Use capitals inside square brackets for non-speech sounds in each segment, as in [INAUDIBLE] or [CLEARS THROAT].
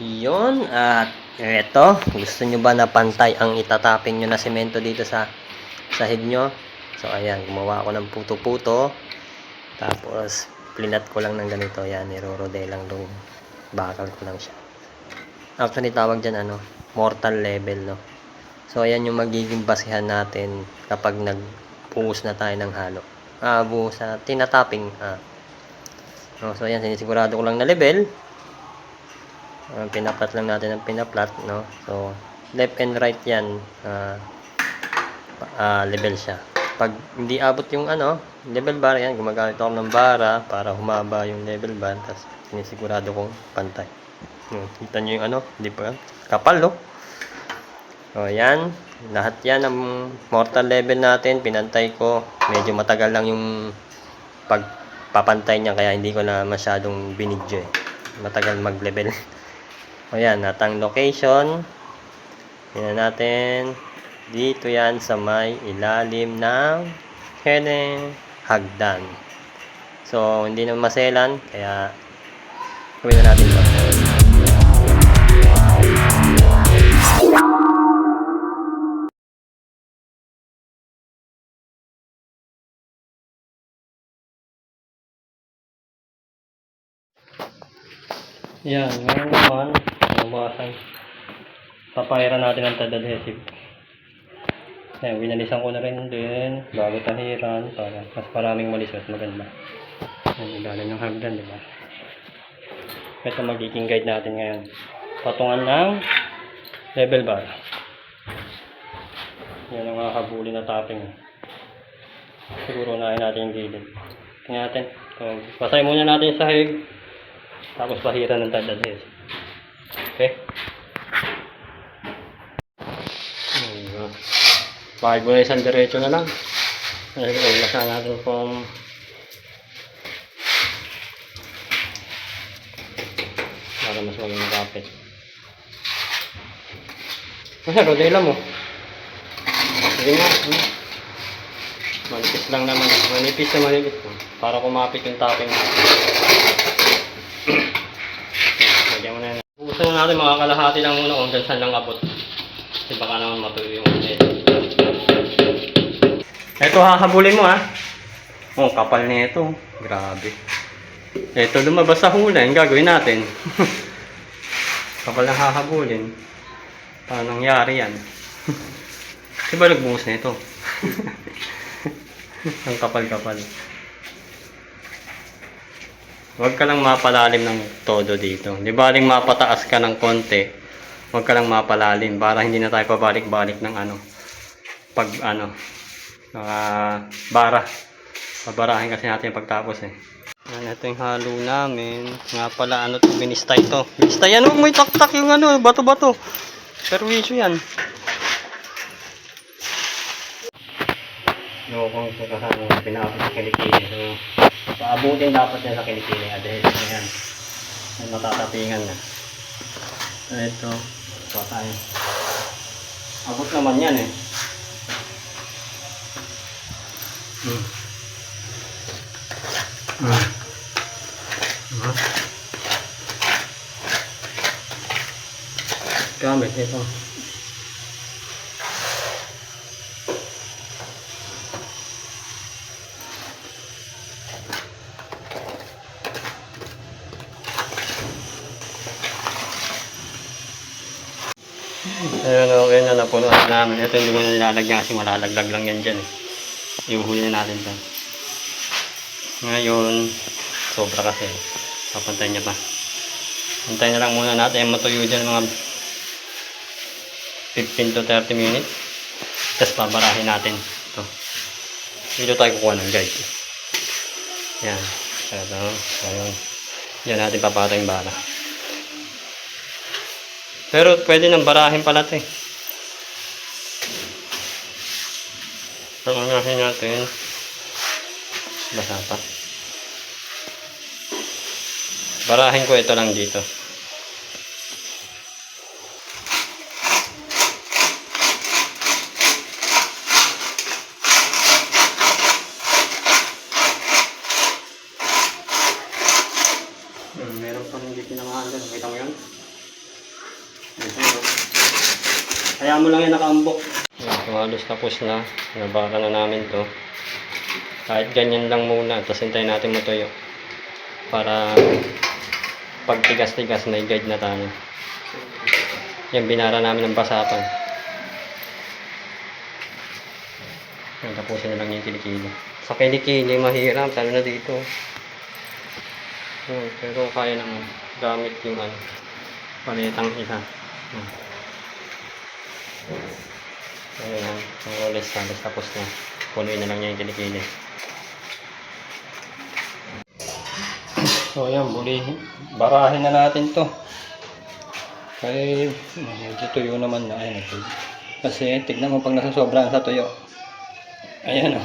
Yun, at eto, gusto nyo ba na pantay ang itataping nyo na semento dito sa sahig nyo? So, ayan, gumawa ako ng puto-puto. Tapos, plinat ko lang ng ganito. Ayan, nirorode lang dong bakal ko lang siya. Actually, tawag dyan, ano, mortal level, no? So, ayan yung magiging basihan natin kapag nagbuhos na tayo ng halo. Ah, buhos na, tinatapping, ah. No, so, ayan, sinisigurado ko lang na level. Uh, pinaplat lang natin ang pinaplat, no? So, left and right yan, ah, ah, level siya. Pag hindi abot yung ano, level bar yan, gumagamit ako ng bara para humaba yung level bar, tapos sinisigurado kong pantay. Hmm, kita nyo yung ano, di ba? Kapal, no? So, yan. Lahat yan ang mortal level natin, pinantay ko. Medyo matagal lang yung pagpapantay niya, kaya hindi ko na masyadong binidyo eh. Matagal mag-level. O [LAUGHS] yan, at ang location, yan natin, dito yan sa may ilalim ng Hene Hagdan. So, hindi na maselan, kaya gawin na natin ito. Yan, ngayon naman, bumasan. Papahiran natin ang tad adhesive. Yan, winalisan ko na rin din bago tahiran para mas maraming walis mas maganda. Yan, ilalim ng hagdan, di ba? Ito magiging guide natin ngayon. Patungan ng level bar. Yan ang mga kabuli na topping. Siguro unahin natin yung gilid. Tingnan natin. So, basahin muna natin sa sahig. Tapos pahiran ng tad adhesive. Okay? Ayun. Bakit mo na isang diretso na lang? Ay, ulasan natin kung para mas maging makapit. Kasi rodela mo. Sige nga. Ano? Manipis lang naman. Manipis na manipis. Para kumapit yung topping natin. Lagyan mo na natin mga kalahati lang muna kung hanggang saan lang abot. Kasi baka naman matuloy yung net. Ito hahabulin mo ha. Oh, kapal nito. Grabe. Ito lumabas sa hula. Yung gagawin natin. [LAUGHS] kapal na hahabulin. Paano nangyari yan? [LAUGHS] Di ba nagbuhos na ito? [LAUGHS] Ang kapal-kapal. Huwag ka lang mapalalim ng todo dito. Di ba aling mapataas ka ng konti, huwag ka lang mapalalim para hindi na tayo pabalik-balik ng ano, pag ano, naka bara. Pabarahin kasi natin pagtapos eh. Yan, ito yung halo namin. Nga pala, ano to, binistay to. Binistay yan, huwag mo itaktak yung ano, bato-bato. Perwisyo yan. Yung kung kasama, pinapos sa kilikili. So, paabutin dapat yan sa kilikili. Na yan. May matatapingan na. Ito. Pa tayo. Abot naman yan eh. Hmm. Hmm. Hmm. Gamit ito. Ayun, okay na napuno na namin. Ito hindi ko na nilalagyan kasi malalaglag lang yan dyan. eh. Iuhuli na natin ito. Ngayon, sobra kasi. Papantayin niya pa. Antayin na lang muna natin. Matuyo dyan mga 15 to 30 minutes. Tapos babarahin natin. Ito. Dito tayo kukuha ng guide. Yan. Ito. Ayun. Yan natin papatay yung bara. Pero pwede nang barahin pala ito eh. Pamangahin natin. Basa pa. Barahin ko ito lang dito. Hmm, meron pa hindi pinamahan dyan. Kita mo yun? Kaya mo lang yan nakaambok. Yan, so halos tapos na. Nabara na namin to. Kahit ganyan lang muna. Tapos hintayin natin matuyo. Para pag tigas-tigas may guide na tayo. Yan, binara namin ng basapan. Yan, tapusin na lang yung kilikili. Sa kilikili, mahirap. Lalo na dito. Yan, pero kaya naman gamit yung ano, palitang isa. Yan. Ayan, ang oles halos tapos na. Punuin na lang niya yung kilikili. So ayan, buli, barahin na natin to. Kaya medyo tuyo naman na. Ayan. Kasi tignan mo pag nasa sobrang sa tuyo. Ayan o.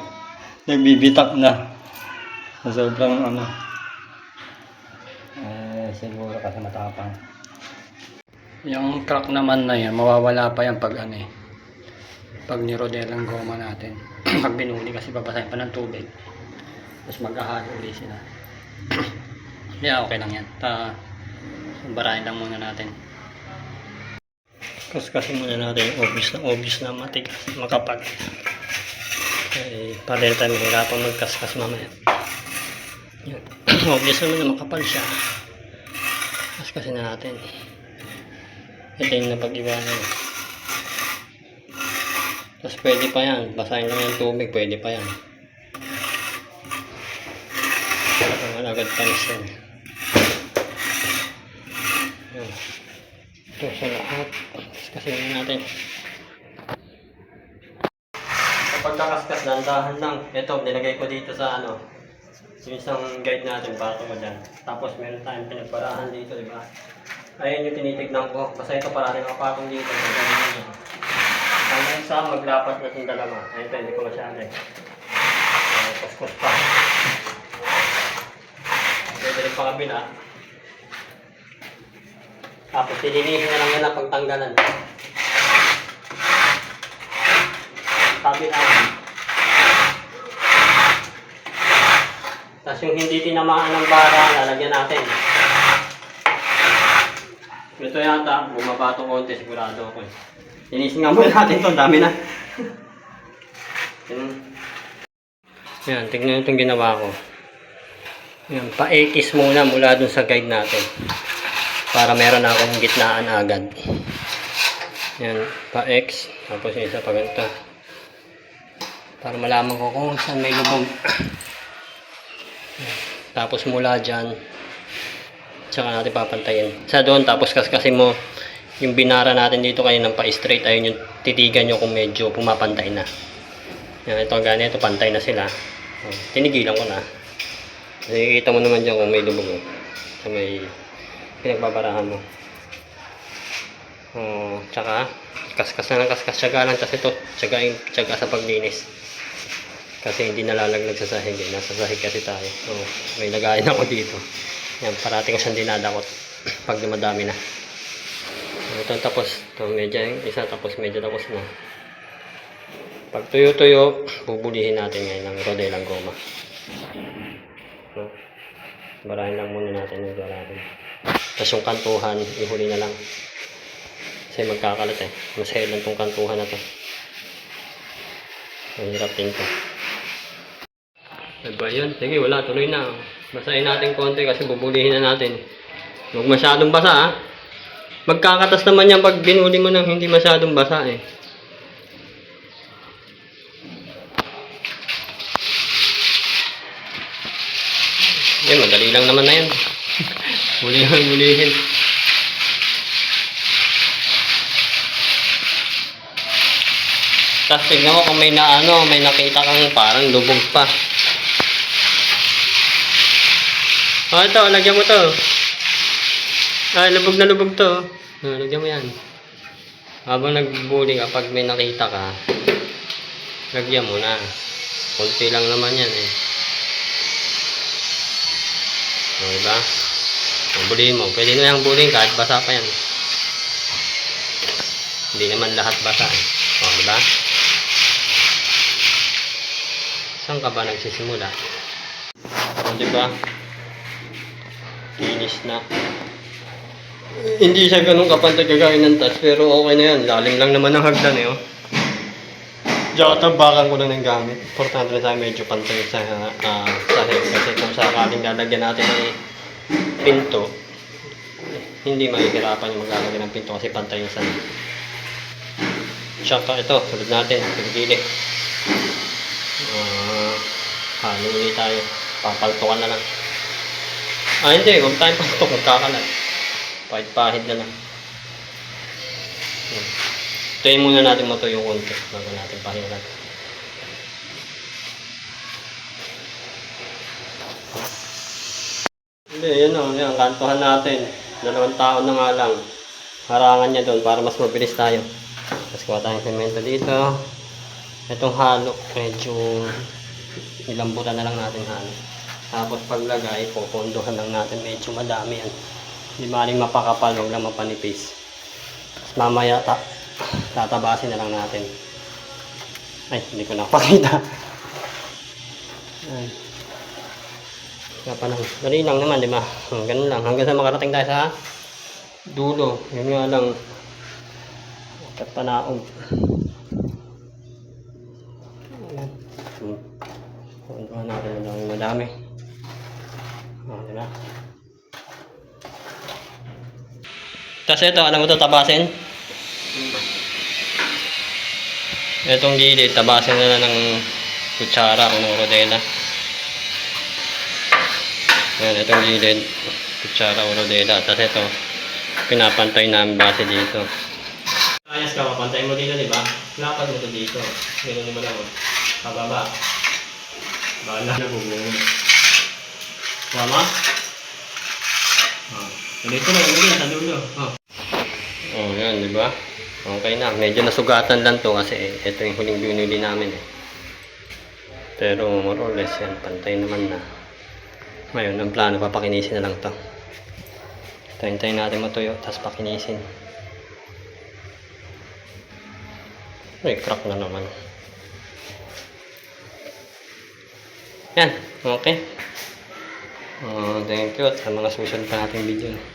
[LAUGHS] Nagbibitak na. Sobrang ano. Eh, siguro kasi matapang. Yung crack naman na yan, mawawala pa yan pag ano eh. Pag nirodel ang goma natin. [CLEARS THROAT] pag binuli kasi babasahin pa ng tubig. Tapos mag-ahalo ulit sila. [CLEARS THROAT] yeah, okay lang yan. Ta barahin lang muna natin. Kasi muna natin obvious na obvious na matigas, makapag. Eh, rin tayo mahirapan magkaskas mamaya. [CLEARS THROAT] Obvious naman na makapal siya. Kaskasin na natin. Ito yung napag-iwanan. Tapos pwede pa yan. Basahin lang yung tubig. Pwede pa yan. Ang agad panis yan. Yan. Ito sa lahat. Kaskasin na natin. Kapag kakaskas, dandahan lang. Ito, nilagay ko dito sa ano. Yung isang guide natin, bato ko dyan. Tapos meron tayong pinagbarahan dito, di ba? Ayun yung tinitignan ko. Basta ito parang nakapatong dito. Ganyan yun. Hanggang sa maglapat na itong dalawa. Ayun ito, hindi ko masyado eh. Uh, kuskus pa. Pwede rin pa kabila. Tapos silinihin na lang yan ang pagtanggalan. Kabila. Tapos yung hindi tinamaan ng bara, lalagyan natin. Ito yata, bumaba ito konti, sigurado ako eh. Linisin nga muna natin ito, dami na. Yan. Yan, tingnan itong ginawa ko. Yan, pa-X muna mula dun sa guide natin. Para meron akong gitnaan agad. Yan, pa-X. Tapos isa pa ganito. Para malaman ko kung saan may lubog. Tapos mula dyan, tsaka natin papantayin. Sa doon, tapos kaskasin mo yung binara natin dito kayo ng pa-straight. Ayun yung titigan nyo kung medyo pumapantay na. Yan, ito ganito, pantay na sila. Oh, tinigilan ko na. Nakikita mo naman dyan kung may lubog. Oh. Sa may pinagbabarahan mo. Oh, tsaka, kaskas na ng kaskas. Tsaga lang. Tapos ito, tsaga, tsaga sa paglinis. Kasi hindi nalalaglag sa sahig eh. Nasa sahig kasi tayo. So, may lagayan ako dito. Yan, parati ko siyang dinadakot pag dumadami na. Ito tapos. Ito medyo yung isa tapos medyo tapos na. Pag tuyo-tuyo, bubulihin natin ngayon ng rodelang goma. No? Barahin lang muna natin yung natin. Tapos yung kantuhan, ihuli na lang. Kasi magkakalat eh. Masahil lang tong kantuhan na to. Mahirap din to. Ano ba yun? Sige, wala. Tuloy na. Basahin natin konti kasi bubulihin na natin. Huwag masyadong basa ha. Magkakatas naman yan pag binuli mo ng hindi masyadong basa eh. Yan, madali lang naman na yan. [LAUGHS] Bulihin, bulihin. Tapos tignan mo kung may na ano, may nakita kang parang lubog pa. Oh, ito, lagyan mo to. Ah, lubog na lubog to. Oh, lagyan mo yan. Habang nagbubuli ka, pag may nakita ka, lagyan mo na. Kunti lang naman yan eh. O, diba? O, bulihin mo. Pwede na yung bulihin kahit basa pa yan. Hindi naman lahat basa eh. O, diba? Saan ka ba nagsisimula? O, diba? Kinis na. Hindi siya ganun kapantay kagaya ng tas, pero okay na yan. Lalim lang naman ang hagdan eh. Oh. Diyan tabakan ko lang ng gamit. Importante na sa medyo pantay sa uh, sahig. Kasi kung sakaling lalagyan natin ng pinto, hindi mahihirapan yung maglalagay ng pinto kasi pantay yung sahig. Tsaka ito, tulad natin, pagkili. Uh, halo ulit tayo. Papaltukan na lang. Ah, hindi. Huwag tayong paltok. Magkakalat. Pahit-pahit na lang. Hmm. Tuyin muna natin yung konti bago natin pahiran. Hindi, yun o. Yan, kantuhan natin. Dalawang taon na nga lang. Harangan niya doon para mas mabilis tayo. Tapos kuha tayong semento dito. Itong halo, medyo ilambutan na lang natin halo. Tapos paglagay, pupunduhan lang natin. Medyo madami yan. Hindi maaaring mapakapal, huwag lang mapanipis. Tapos mamaya, ta tatabasin na lang natin. Ay, hindi ko napakita. Ay. Kaya pa lang. Dali lang naman, di ba? Hmm, Ganun lang. Hanggang sa makarating tayo sa dulo. Yun nga lang. At panaog. Ayan. Hmm. Puntuhan natin madami madami. Oh, di ba? Tapos ito, alam mo ito tabasin? Itong gilid, tabasin na lang ng kutsara o ng rodela. Ayan, itong gilid, kutsara o rodela. Tapos ito, pinapantay namin base dito. Ayos ka, papantay mo dito, di ba? Lapad mo to dito. Ganun mo lang. Pababa. Bala na bubungon. Tama? Oh. Dito lang, dito sa dulo. Oh. Oh, yan, di ba? Okay na. Medyo nasugatan lang to kasi ito yung huling binili namin eh. Pero more or less yan, pantay naman na. Ngayon, ang plano, papakinisin na lang to. Tayin-tayin natin matuyo, tapos pakinisin. Ay, crack na naman. Yan, okay. Uh, thank you at sa mga susunod pa nating video.